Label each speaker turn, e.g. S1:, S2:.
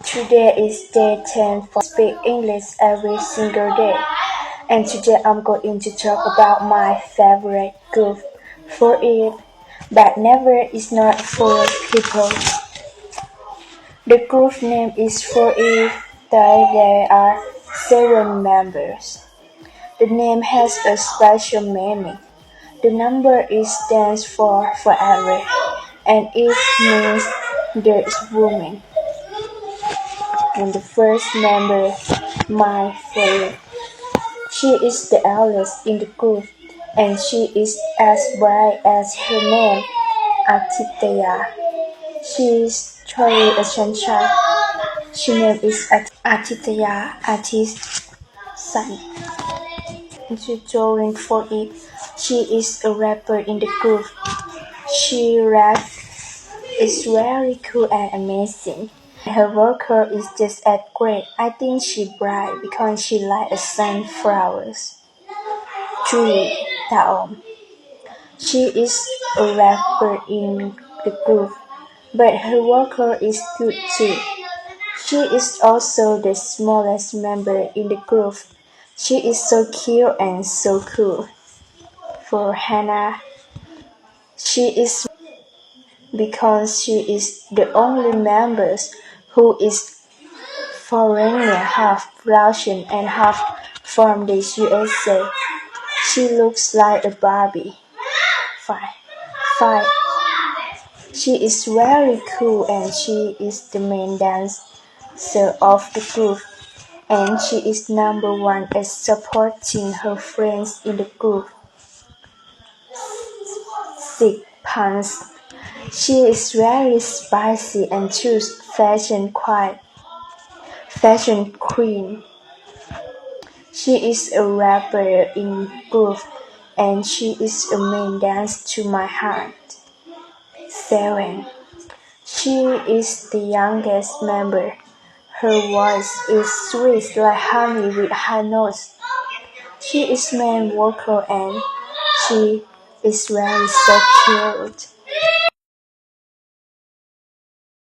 S1: Today is day 10 for Speak English every single day. And today I'm going to talk about my favorite group for it, but never is not for people. The group name is for it there are seven members. The name has a special meaning. The number is stands for forever, and it means there is woman. And the first member, my favorite. She is the eldest in the group, and she is as bright as her name, Atitaya. She is truly a sunshine. She name is At- Atitaya, artist son. To join for it, she is a rapper in the group. She rap is very cool and amazing. Her vocal is just as great. I think she bright because she like a sunflowers. Julie Taom. She is a rapper in the group, but her vocal is good too. She is also the smallest member in the group. She is so cute and so cool. For Hannah, she is because she is the only member who is foreigner, half Russian and half from the USA. She looks like a Barbie. Five. Five. She is very cool and she is the main dancer of the group. And she is number one at supporting her friends in the group. Six pants. She is very spicy and choose fashion quite fashion queen. She is a rapper in group and she is a main dance to my heart. Seven. She is the youngest member. Her voice is sweet like honey with high notes. She is main vocal and she is very so cute.